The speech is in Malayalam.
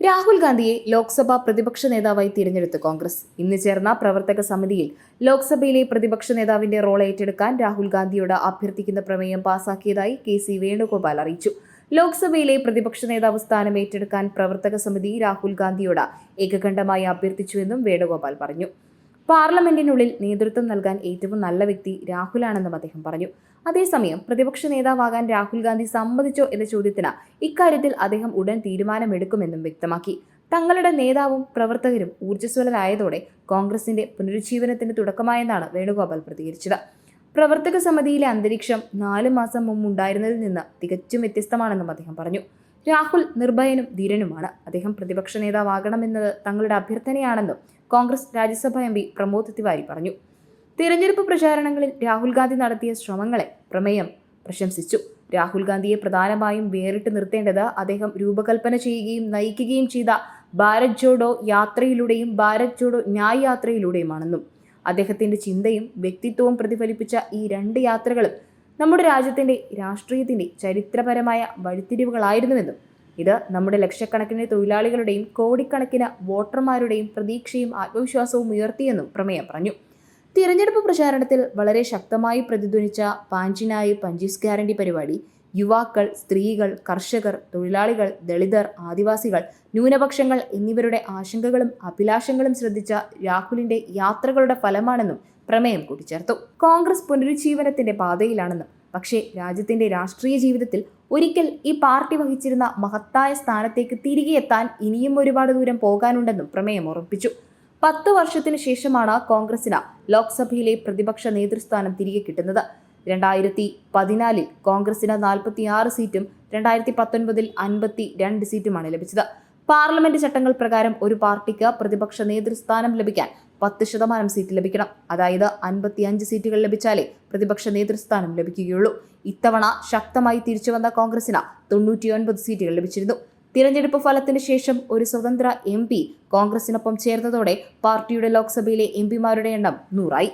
രാഹുൽ ഗാന്ധിയെ ലോക്സഭാ പ്രതിപക്ഷ നേതാവായി തിരഞ്ഞെടുത്ത് കോൺഗ്രസ്. ഇന്ന് ചേർന്ന പ്രവർത്തക സമിതിയിൽ ലോക്സഭയിലെ പ്രതിപക്ഷ നേതാവിന്റെ റോൾ ഏറ്റെടുക്കാൻ രാഹുൽ ഗാന്ധിയോട് അഭ്യർത്ഥിക്കുന്ന പ്രമേയം പാസാക്കിയതായി കെ സി വേണുഗോപാൽ അറിയിച്ചു. ലോക്സഭയിലെ പ്രതിപക്ഷ നേതാവ് സ്ഥാനം ഏറ്റെടുക്കാൻ പ്രവർത്തക സമിതി രാഹുൽ ഗാന്ധിയോട് ഏകകണ്ഠമായി അഭ്യർത്ഥിച്ചുവെന്നും വേണുഗോപാൽ പറഞ്ഞു. പാർലമെന്റിനുള്ളിൽ നേതൃത്വം നൽകാൻ ഏറ്റവും നല്ല വ്യക്തി രാഹുലാണെന്നും അദ്ദേഹം പറഞ്ഞു. അതേസമയം പ്രതിപക്ഷ നേതാവാകാൻ രാഹുൽ ഗാന്ധി സമ്മതിച്ചോ എന്ന ചോദ്യത്തിന് ഇക്കാര്യത്തിൽ അദ്ദേഹം ഉടൻ തീരുമാനമെടുക്കുമെന്നും വ്യക്തമാക്കി. തങ്ങളുടെ നേതാവും പ്രവർത്തകരും ഊർജസ്വലരായതോടെ കോൺഗ്രസിന്റെ പുനരുജ്ജീവനത്തിന് തുടക്കമായെന്നാണ് വേണുഗോപാൽ പ്രതികരിച്ചത്. പ്രവർത്തക സമിതിയിലെ അന്തരീക്ഷം നാല് മാസം മുമ്പ് ഉണ്ടായിരുന്നതിൽ നിന്ന് തികച്ചും വ്യത്യസ്തമാണെന്നും അദ്ദേഹം പറഞ്ഞു. രാഹുൽ നിർഭയനും ധീരനുമാണ്. അദ്ദേഹം പ്രതിപക്ഷ നേതാവാകണമെന്നത് തങ്ങളുടെ അഭ്യർത്ഥനയാണെന്നും കോൺഗ്രസ് രാജ്യസഭാ എം പി പ്രമോദ് തിവാരി പറഞ്ഞു. തിരഞ്ഞെടുപ്പ് പ്രചാരണങ്ങളിൽ രാഹുൽ ഗാന്ധി നടത്തിയ ശ്രമങ്ങളെ പ്രമേയം പ്രശംസിച്ചു. രാഹുൽ ഗാന്ധിയെ പ്രധാനമായും വേറിട്ട് നിർത്തേണ്ടത് അദ്ദേഹം രൂപകൽപ്പന ചെയ്യുകയും നയിക്കുകയും ചെയ്ത ഭാരത് ജോഡോ യാത്രയിലൂടെയും ഭാരത് ജോഡോ ന്യായ് യാത്രയിലൂടെയുമാണെന്നും അദ്ദേഹത്തിന്റെ ചിന്തയും വ്യക്തിത്വവും പ്രതിഫലിപ്പിച്ച ഈ രണ്ട് യാത്രകളും നമ്മുടെ രാജ്യത്തിന്റെ രാഷ്ട്രീയത്തിന്റെ ചരിത്രപരമായ വഴിത്തിരിവുകളായിരുന്നുവെന്നും ഇത് നമ്മുടെ ലക്ഷക്കണക്കിന് തൊഴിലാളികളുടെയും കോടിക്കണക്കിന് വോട്ടർമാരുടെയും പ്രതീക്ഷയും ആത്മവിശ്വാസവും ഉയർത്തിയെന്നും പ്രമേയം പറഞ്ഞു. തിരഞ്ഞെടുപ്പ് പ്രചാരണത്തിൽ വളരെ ശക്തമായി പ്രതിധ്വനിച്ച പാഞ്ചിനായി പഞ്ചീസ് ഗ്യാരണ്ടി പരിപാടി യുവാക്കൾ സ്ത്രീകൾ കർഷകർ തൊഴിലാളികൾ ദളിതർ ആദിവാസികൾ ന്യൂനപക്ഷങ്ങൾ എന്നിവരുടെ ആശങ്കകളും അഭിലാഷങ്ങളും ശ്രദ്ധിച്ച രാഹുലിന്റെ യാത്രകളുടെ ഫലമാണെന്നും പ്രമേയം കൂട്ടിച്ചേർത്തു. കോൺഗ്രസ് പുനരുജ്ജീവനത്തിന്റെ പാതയിലാണെന്നും പക്ഷേ രാജ്യത്തിന്റെ രാഷ്ട്രീയ ജീവിതത്തിൽ ഒരിക്കൽ ഈ പാർട്ടി വഹിച്ചിരുന്ന മഹത്തായ സ്ഥാനത്തേക്ക് തിരികെ എത്താൻ ഇനിയും ഒരുപാട് ദൂരം പോകാനുണ്ടെന്നും പ്രമേയം ഉറപ്പിച്ചു. പത്ത് വർഷത്തിന് ശേഷമാണ് കോൺഗ്രസിന് ലോക്സഭയിലെ പ്രതിപക്ഷ നേതൃസ്ഥാനം തിരികെ കിട്ടുന്നത്. രണ്ടായിരത്തി പതിനാലിൽ കോൺഗ്രസിന് നാൽപ്പത്തിയാറ് സീറ്റും രണ്ടായിരത്തി പത്തൊൻപതിൽ അൻപത്തി രണ്ട് സീറ്റുമാണ് ലഭിച്ചത്. പാർലമെന്റ് ചട്ടങ്ങൾ പ്രകാരം ഒരു പാർട്ടിക്ക് പ്രതിപക്ഷ നേതൃസ്ഥാനം ലഭിക്കാൻ പത്ത് ശതമാനം സീറ്റ് ലഭിക്കണം. അതായത് അൻപത്തിയഞ്ച് സീറ്റുകൾ ലഭിച്ചാലേ പ്രതിപക്ഷ നേതൃസ്ഥാനം ലഭിക്കുകയുള്ളൂ. ഇത്തവണ ശക്തമായി തിരിച്ചുവന്ന കോൺഗ്രസിന് തൊണ്ണൂറ്റിയൊൻപത് സീറ്റുകൾ ലഭിച്ചിരുന്നു. തിരഞ്ഞെടുപ്പ് ഫലത്തിന് ശേഷം ഒരു സ്വതന്ത്ര എം പി കോൺഗ്രസിനൊപ്പം ചേർന്നതോടെ പാർട്ടിയുടെ ലോക്സഭയിലെ എം പിമാരുടെ എണ്ണം നൂറായി.